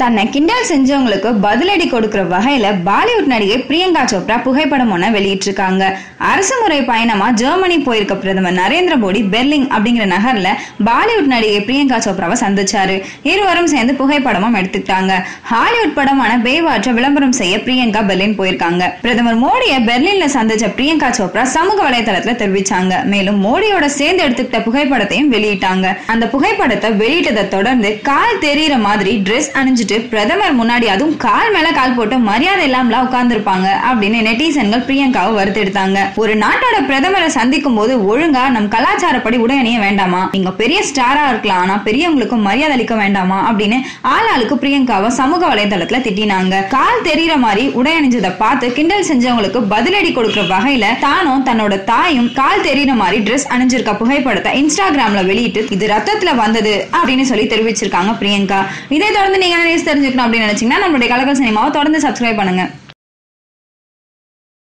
தன்னை கிண்டல் செஞ்சவங்களுக்கு பதிலடி கொடுக்கிற வகையில பாலிவுட் நடிகை பிரியங்கா சோப்ரா புகைப்படம் ஒண்ண வெளியிட்டிருக்காங்க. அரசு முறை பயணமா ஜெர்மனி போயிருக்க பிரதமர் நரேந்திர மோடி பெர்லிங் அப்படிங்கிற நகர்ல பாலிவுட் நடிகை பிரியங்கா சோப்ராவை சந்திச்சாரு. இருவரும் சேர்ந்து புகைப்படமும் எடுத்துக்கிட்டாங்க. ஹாலிவுட் படமான பேவாற்ற விளம்பரம் செய்ய பிரியங்கா பெர்லின் போயிருக்காங்க. பிரதமர் மோடியை பெர்லின்ல சந்திச்ச பிரியங்கா சோப்ரா சமூக வலைதளத்துல தெரிவிச்சாங்க. மேலும் மோடியோட சேர்ந்து எடுத்துக்கிட்ட புகைப்படத்தையும் வெளியிட்டாங்க. அந்த புகைப்படத்தை வெளியிட்டதை தொடர்ந்து கால் தெரியிற மாதிரி ட்ரெஸ் அணிஞ்சிட்டு பிரதமர் முன்னாடி அதுவும் கால் மேல கால் போட்டு மரியாதை இல்லாமலாம் உட்கார்ந்துருப்பாங்க அப்படின்னு நெட்டிசன்கள் பிரியங்காவை வருத்தெடுத்தாங்க. ஒரு நாட்டோட பிரதமரை சந்திக்கும் போது ஒழுங்கா நம் கலாச்சாரப்படி உடை அணிய வேண்டாமா? நீங்க பெரிய ஸ்டாரா இருக்கலாம் ஆனா பெரியவங்களுக்கு மரியாதை அளிக்க வேண்டாமா? அப்படின்னு ஆளாளுக்கு பிரியங்காவை சமூக வலைதளத்துல திட்டினாங்க. கால் தெரியற மாதிரி உடை அணிஞ்சதை பார்த்து கிண்டல் செஞ்சவங்களுக்கு பதிலடி கொடுக்கிற வகையில தானும் தன்னோட தாயும் கால் தெரியற மாதிரி ட்ரெஸ் அணிஞ்சிருக்க புகைப்படத்தை இன்ஸ்டாகிராம்ல வெளியிட்டு இது ரத்தத்துல வந்தது அப்படின்னு சொல்லி தெரிவிச்சிருக்காங்க பிரியங்கா. இதை தொடர்ந்து நீங்க நியூஸ் தெரிஞ்சுக்கணும் அப்படின்னு நினைச்சீங்கன்னா நம்மளுடைய கலக்கல் சினிமாவை தொடர்ந்து சப்ஸ்கிரைப் பண்ணுங்க.